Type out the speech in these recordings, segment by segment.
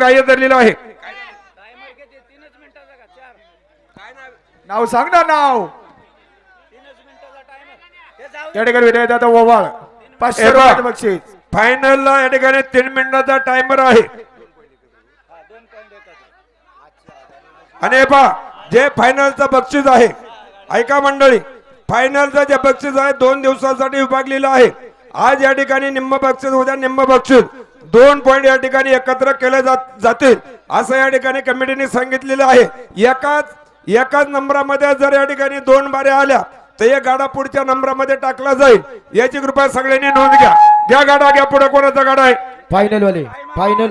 ग्राह्य धरलेलं आहे. नाव सांग ना नाव. या ठिकाणी विनयदादा ओवाळ. पाचशे. रुपयाचं बक्षीस. फायनलला या ठिकाणी तीन मिनिटाचा टायमर आहे. आणि हे पहा जे फायनलचं बक्षीस आहे ऐका मंडळी फायनलचं जे बक्षीस आहे दोन दिवसासाठी विभागलेलं आहे. आज या ठिकाणी निम्म बक्षीस उद्या निम्म बक्षीस. दोन पॉईंट या ठिकाणी एकत्र केले जात जातील. असं या ठिकाणी कमिटीने सांगितलेलं आहे. एकाच एकाच नंबरामध्ये जर या ठिकाणी दोन बाऱ्या आल्या तर एक गाडा पुढच्या नंबरामध्ये टाकला जाईल. याची कृपया सगळ्यांनी नोंद घ्या. घ्या गाडा घ्या पुढे कोणाचा गाडा आहे. फायनल वाले फायनल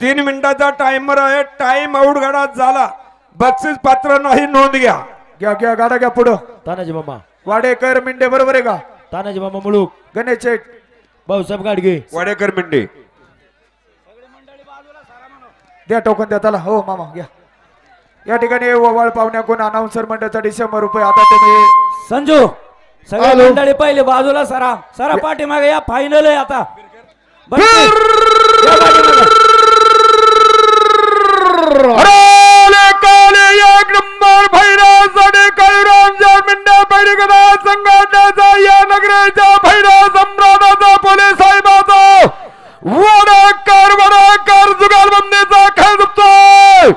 तीन मिनिटाचा टाइमर आहे. टाइम आउट गाडा झाला. बक्षीस पात्र नाही नोंद घ्या. घ्या घ्या गाडा घ्या पुढं. तानाजी मामा. वाडेकर मिंडे बरोबर आहे का? तानाजी मामा मुळूक. गणेश शेठ. भाऊसाहेब गाडगे वाडेकर मिंडे द्या टोकन द्या त्याला हो मामा घ्या. या ठिकाणी ओवाळ पाहुण्याकडून अनाऊन्सर मंडळासाठी शंभर रुपये. आता तुम्ही संजू सगळे हॅलो. मंडळी पहिले बाजूला सरा. सरा पाठीमागे या फायनल आहे आता. बरं? या पाठीमागे. अरे! काले एक नंबर भैरवसाठी काळूरामच्या मिंडा बैठकदा संघटनेचा या नगरीच्या भैरव सम्राटाचा पोलीस साहेबाचा वडाकार वडाकार जुगारबंदीचा खेळ दुखतोय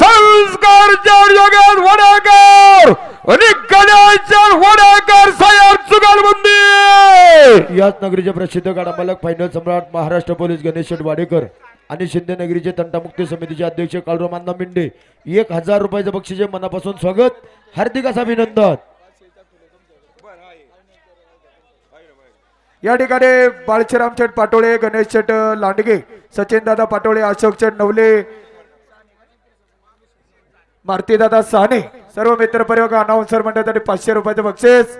संस्कार चार योगेश वडाकर आणि गणेश वडाकर साहेब जुगारबंदी याच नगरीचे प्रसिद्ध गाडामालक फायनल सम्राट महाराष्ट्र पोलीस गणेश वाडेकर आणि शिंदे नगरीचे तंटामुक्ती समितीचे अध्यक्ष काळूरामांना मिंडे. एक हजार रुपयाचं बक्षीचे मनापासून स्वागत. हार्दिक असं अभिनंदन. या ठिकाणी बाळशीराम शेठ पाटोळे गणेश शेठ लांडगे सचिन दादा पाटोळे अशोक शेठ नवले मारुतीदादा साने सर्व मित्र परिवार अनाऊन्सर आणि पाचशे रुपयाचे बक्षीस.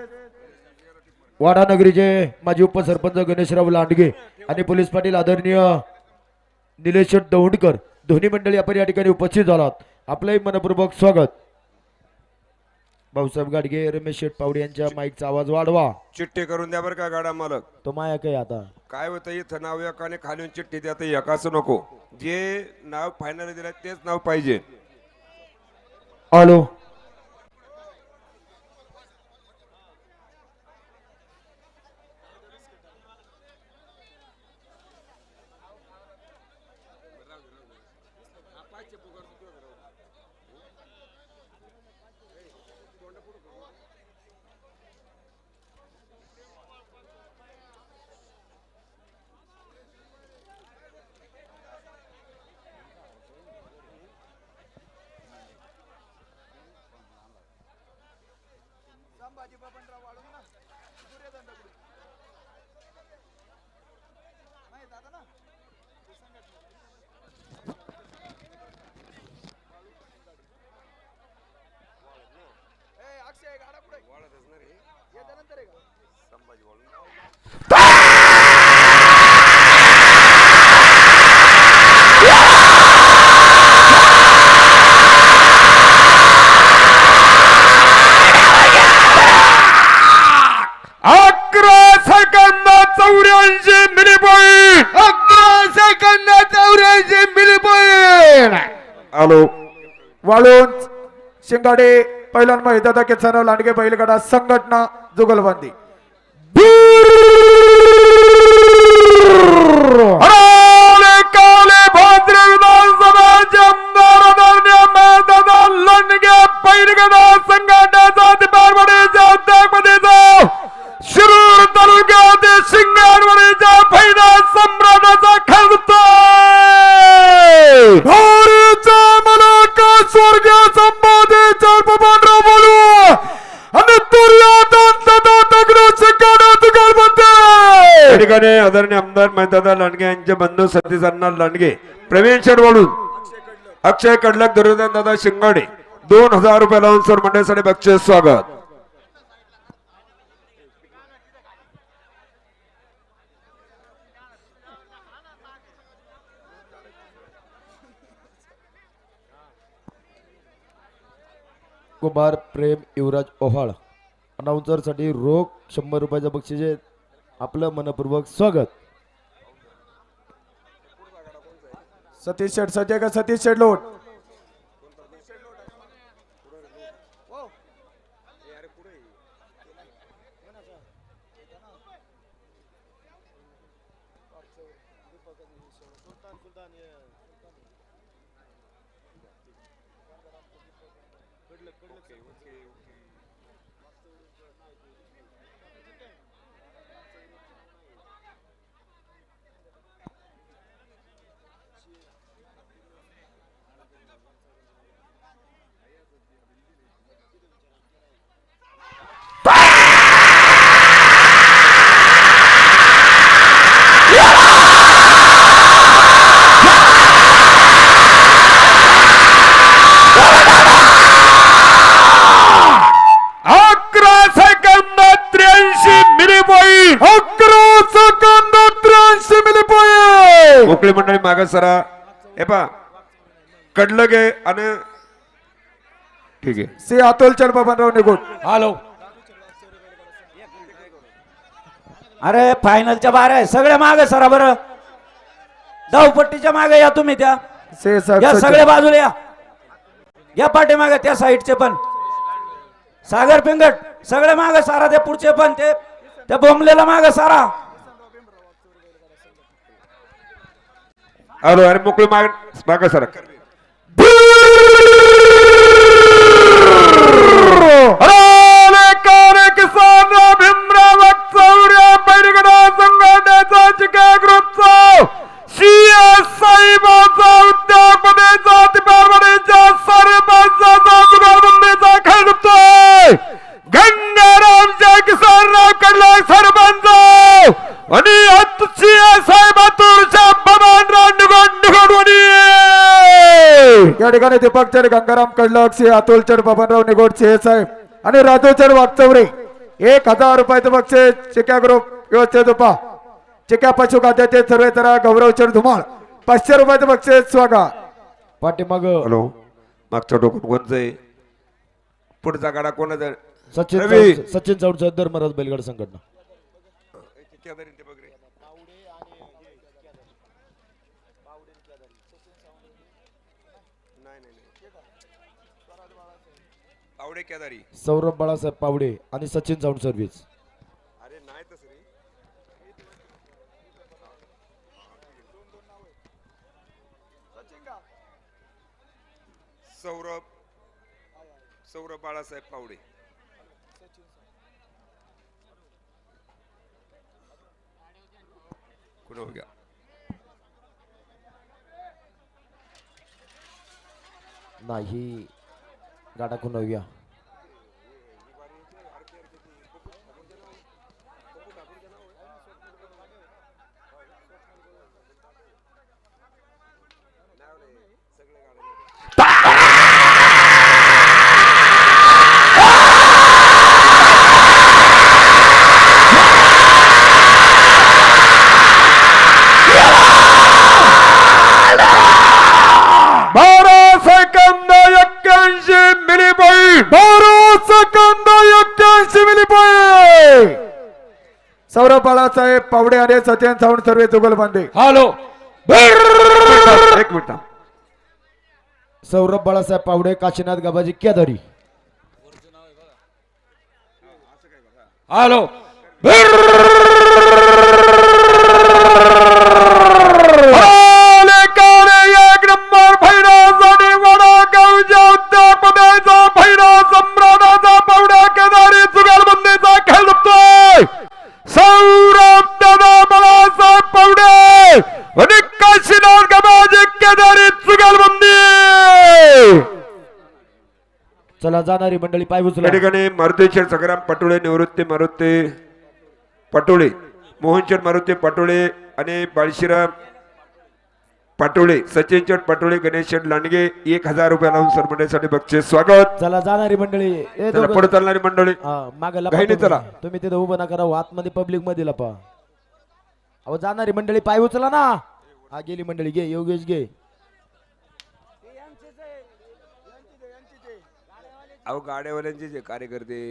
वाडा नगरीचे माजी उपसरपंच गणेशराव लांडगे आणि पोलीस पाटील आदरणीय निलेश दौंडकर दोन्ही मंडळी आपण या ठिकाणी उपस्थित झालात. आपलंही मनपूर्वक स्वागत. भाऊसाहेब गाडगे रमेश शेठ पावडे यांच्या माईकचा आवाज वाढवा. चिठ्ठी करून द्या बरं का गाडा मालक. तो माया काय आता? काय होतं इथं नाव एकाने खालून चिठ्ठी द्या तर एकाच नको. जे नाव फायनल दिलं तेच नाव पाहिजे. हॅलो. वाळून शिंगाडे पहिल्यांदा मैदादा किसन लांडगे बैलगाडा संघटना जुगलबंदी. अरे काले भाद्रे विधानसभाचे ठिकाणी आदरणीय आमदार मैदादा लांडगे यांचे बंधू सतीश लांडगे प्रवीण शेडवाडून अक्षय कडलक दुर्योधन दादा शिंगाडे दोन हजार रुपये लावून सर मंडळासाठी बक्षीस स्वागत. कुमार प्रेम युवराज ओहाळ. अनाऊन्सरसाठी रोख शंभर रुपयाचं बक्षीस आपलं मनपूर्वक स्वागत. सतीश शेठ सज्ज आहे का सतीश शेठ लोट? अकरा माग सरा. हे पा कडलं गे आणि ठीक आहे. सी अतुल चंद बबनराव निघून हॅलो. अरे फायनलच्या बाहेर आहे सगळे मागे सरा बरं. धावपट्टीच्या मागे या तुम्ही त्या. से या सज्ज. सगळे बाजूला या. या पाठीमागे त्या साईडचे पण. सागर पिंगट सगळे मागे सारा ते पुढचे पण ते. त्या बोंबलेला मागे सारा. हॅलो अरे मोकळी माग माग सरा किसान ठिकाणी दीपक चर गंगाराम कडलक सी अतुल चर बबनराव निगोड से साहेब आणि राजू चर वागचौरे एक हजार रुपयाचं बक्षीस चिक्या ग्रुप व्यवस्थित उपा चिक्या पशु खात्याचे सर्वे तरा गौरव चर धुमाळ. पाचशे रुपयाचं बक्षीस स्वागत. पाठीमाग हॅलो मागच्या टोकन कोणचं आहे पुढचा गाडा कोणाचा? सचिन रवी. चौड- सचिन चौड धर्मराज बैलगाड संघटना. आवडे केदारी सौरभ बाळासाहेब पावडे आणि सचिन साऊंड सर्व्हिस अरे नाही तसं रे. सौरभ सौरभ बाळासाहेब पावडे. कुठं हो गया? नाही गाडा कुणव्या बाळासाहेब पावडे आणि सचिन सावंत सर्वे जुगलबंदी हॅलो. एक मिनिट. सौरभ बाळासाहेब पावडे काशीनाथ गाबाजी केदारी. हॅलो. जाणारी मंडळी पाय या उचला ठिकाणी मारुतीशेठ सगराम पटोळे निवृत्ती मारुती पटोळे मोहनशेठ मारुती पटोळे आणि बाळशीराम पाटोळे सचिन शेठ पटोळे गणेश शेठ लांडगे एक हजार रुपये लावून सरमंडळीसाठी बक्षीस. स्वागत. चला जाणारी मंडळी. ए दोघं- पुढे चालणारी मंडळी. हा, मागे लपा घाईने तुम्ही. चला. तुम्ही तिथे उभं नका राहू आतमध्ये पब्लिकमध्ये लपा. अहो जाणारी मंडळी पाय उचला ना. हा गेली मंडळी घे योगेश घे. अहो गाड्यावाल्यांचे जे कार्यकर्ते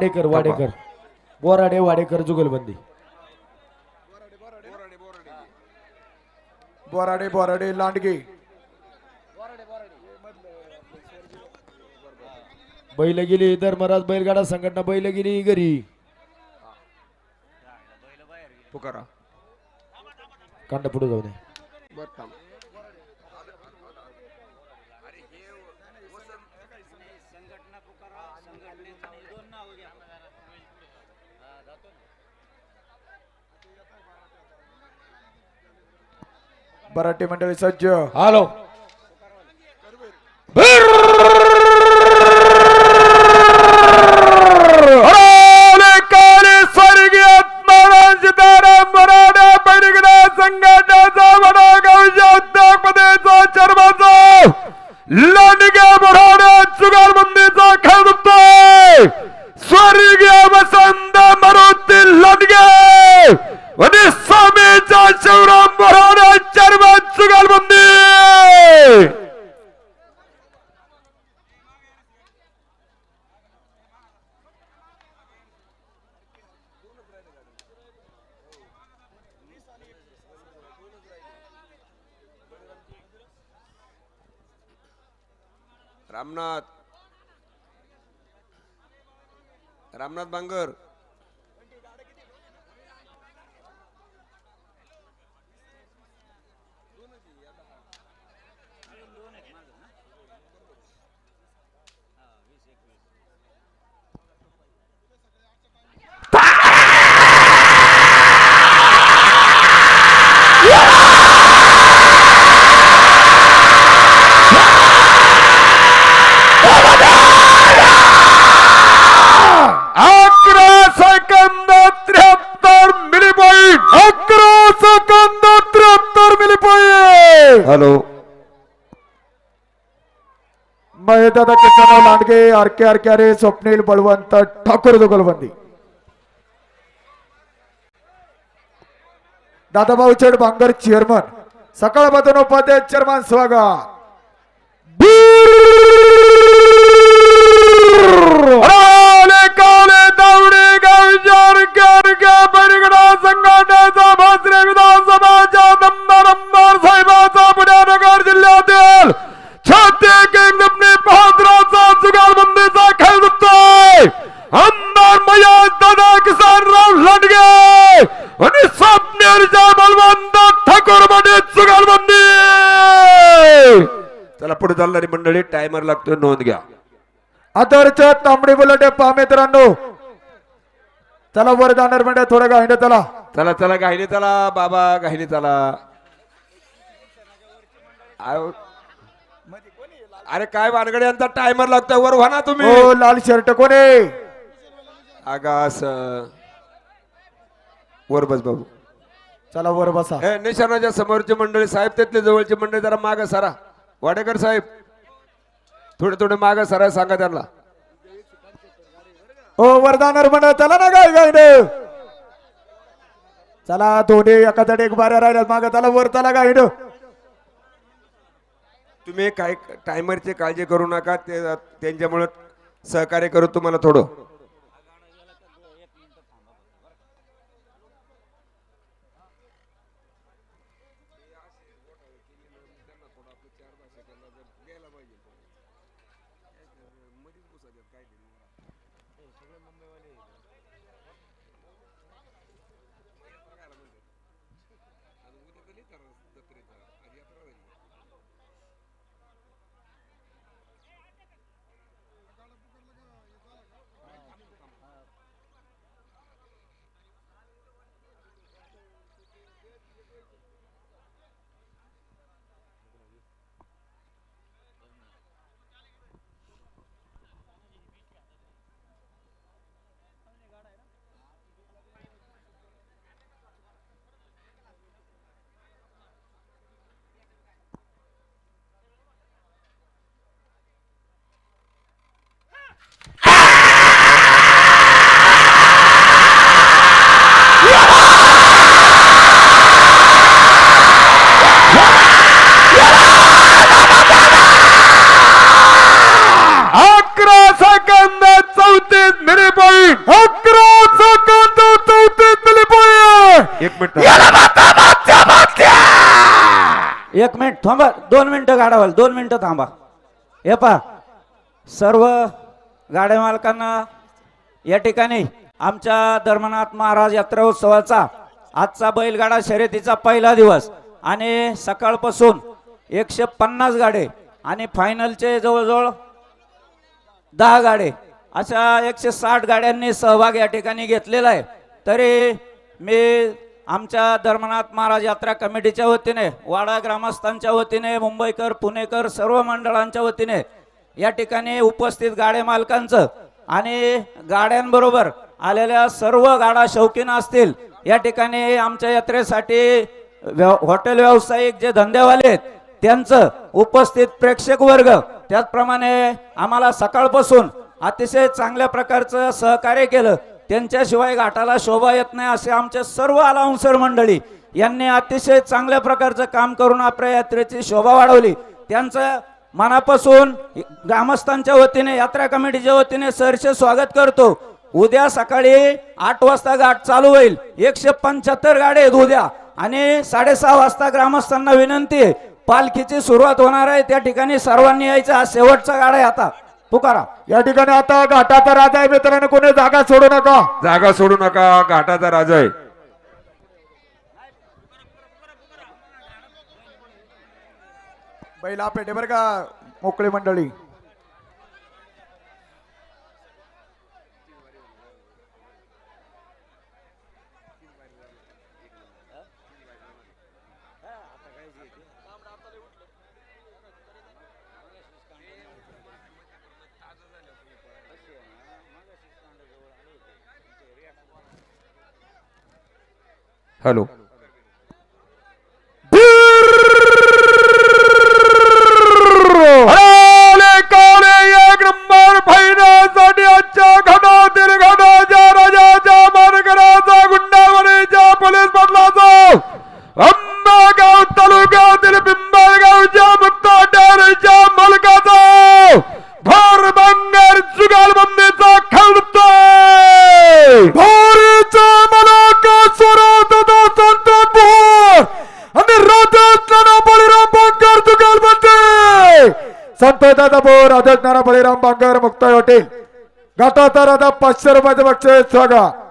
वाडेकर वाडेकर. बोराडे वाडेकर जुगलबंदी. बोराडे बोराडे लांडगे. बैल गेली धर्मराज बैलगाडा संघटना बैल गेली घरी. पुकारा. कांड पुढे जाऊ दे बराटे मंडळी सज्ज हॅलो अरे काले स्वर्गीय आत्माराम सीताराम मराठा बैठकला संघटनेचा वडागावच्या उद्योगपतीचा चर्माचा लांडग्या मराठा चुगार खेळ दुखतोय. स्वर्गीय वसंत मारुती लांडगे आणि स्वामीचा शिवराम मराठा चर्मा चुगार मंदी रामनाथ रामनाथ बांगर. महेदादा लांडगे आरके आरके अरे स्वप्नील बळवंत ठाकूर जुगलबंदी. दादाभाऊ चेड बांगर चेअरमन सकाळ सकाळपासून उपाध्यक्ष चेअरमन स्वागत. अरे काले दावडे संघटनेचा भासरे विधानसभाच्या नमदार आमदार साहेबाचा किसानराव लांडगे आणि स्वप्नेरच्या बलवंत ठाकूरमध्ये जुगार बंदी! चला पुढे चालणारी मंडळी टायमर लागतोय नोंद घ्या. आदरच तांबडी बुलटे पहा मित्रांनो चला वर जाणार म्हणजे थोडं गाहिंड चला. चला चला गायले चला बाबा गायले चला. आव- अरे काय वानगडे यांचा टायमर लागतोय वर व्हा ना तुम्ही. हो लाल शर्ट कोणे आगास. वर बस बाबू. चला वर बसा. ए निशाणाच्या समोरची मंडळी साहेब त्यातले जवळची मंडळी जरा माग सारा. वाडेकर साहेब. थोडे थोडे माग सारा सांगा त्यांना. हो वर जाणार म्हणजे चला ना गाय गायंड चला दोन्ही एकासाठी एक बाऱ्या राहिल्यात माग. चला वर चला गायंड तुम्ही काय टायमरची काळजी करू नका ते त्यांच्यामुळे सहकार्य करू तुम्हाला थोडं. थांबा दोन मिनटं गाडावाल दोन मिनटं थांबा. हे पा सर्व गाड्या मालकांना या ठिकाणी आमच्या धर्मनाथ महाराज यात्रा उत्सवाचा आजचा बैलगाडा शर्यतीचा पहिला दिवस आणि सकाळपासून एकशे पन्नास गाडे आणि फायनलचे जवळजवळ दहा गाडे अशा एकशे साठ गाड्यांनी सहभाग या ठिकाणी घेतलेला आहे. तरी मी आमच्या धर्मनाथ महाराज यात्रा कमिटीच्या वतीने वाडा ग्रामस्थांच्या वतीने मुंबईकर पुणेकर सर्व मंडळांच्या वतीने या ठिकाणी उपस्थित गाडे मालकांचं आणि गाड्यांबरोबर आलेल्या सर्व गाडा शौकीन असतील या ठिकाणी आमच्या यात्रेसाठी व्यव- हॉटेल व्यावसायिक जे धंदेवाले आहेत त्यांचं उपस्थित प्रेक्षक वर्ग त्याचप्रमाणे आम्हाला सकाळपासून अतिशय चांगल्या प्रकारचं सहकार्य केलं. त्यांच्याशिवाय घाटाला शोभा येत नाही असे आमचे सर्व अलाउन्सर मंडळी यांनी अतिशय चांगल्या प्रकारचं काम करून आपल्या यात्रेची शोभा वाढवली. त्यांचं मनापासून ग्रामस्थांच्या वतीने यात्रा कमिटीच्या वतीने सरसे स्वागत करतो. उद्या सकाळी आठ वाजता गाठ चालू होईल. एकशे पंच्याहत्तर गाड्या आहेत उद्या. आणि साडेसहा वाजता ग्रामस्थांना विनंती आहे पालखीची सुरुवात होणार आहे. त्या ठिकाणी सर्वांनी यायचं हा शेवटचा गाडा आहे आता. पुकारा. या ठिकाणी आता घाटाचा राजा आहे मित्रांनो कोणी जागा सोडू नका. जागा सोडू नका घाटाचा राजा आहे. बैला पेटे बरं का मोकळी मंडळी. हॅलो बंदी संत दादा बोर राजनारा बळीराम बांगर मुक्ताई हॉटेल. घाटाचा राजा पाचशे रुपयाचं बक्षीस स्वागत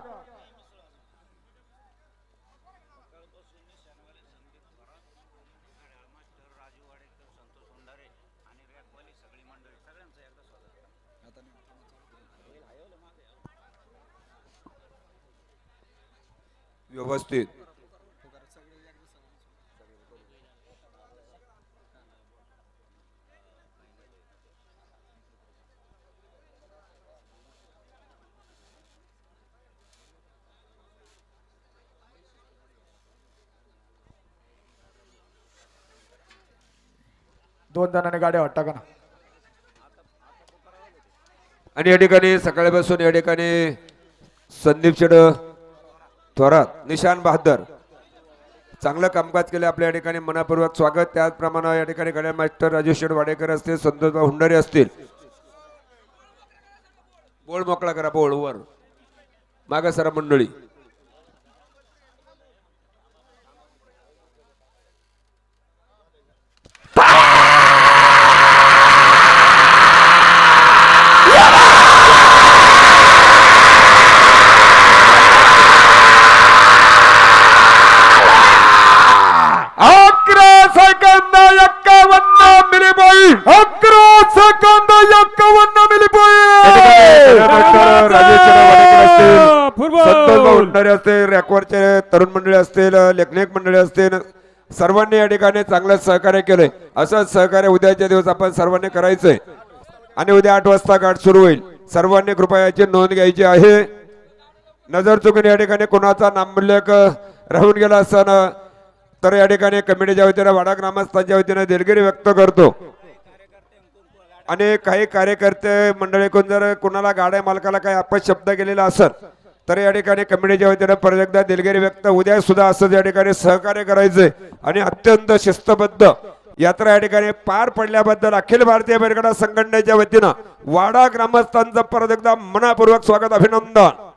व्यवस्थित दोन जणांनी गाड्या वाटता का ना? आणि या ठिकाणी सकाळपासून या ठिकाणी संदीप शेड थोरात निशान बहादर चांगलं कामकाज केलं आपल्या या ठिकाणी मनापूर्वक स्वागत. त्याचप्रमाणे या ठिकाणी गड्या मास्टर राजेश शेड वाडेकर असतील संतोष हुंडारे असतील. बोळ मोकळा करा बोळ वर. मागा सरा मंडळी. असतील रॅकवरचे तरुण मंडळी असतील लेखनिक मंडळी असतील सर्वांनी या ठिकाणी चांगलं सहकार्य केलंय. असंच सहकार्य उद्याच्या दिवस आपण सर्वांनी करायचंय. आणि उद्या आठ वाजता गाठ सुरू होईल. सर्वांनी कृपया याची नोंद घ्यायची आहे. नजर चुकून या ठिकाणी कोणाचा नामोल्लेख राहून गेला असताना तर या ठिकाणी कमिटीच्या वतीने वाडा ग्रामस्थांच्या वतीने दिलगिरी व्यक्त करतो. आणि काही कार्यकर्ते मंडळीकडून जर कोणाला गाड्या मालकाला काही अपशब्द केलेला असेल तर या ठिकाणी कमिटीच्या वतीनं परत एकदा दिलगिरी व्यक्त. उद्या सुद्धा असं या ठिकाणी सहकार्य करायचंय आणि अत्यंत शिस्तबद्ध यात्रा या ठिकाणी पार पडल्याबद्दल अखिल भारतीय बैलगाडा संघटनेच्या वतीनं वाडा ग्रामस्थांचं परत एकदा मनापूर्वक स्वागत अभिनंदन.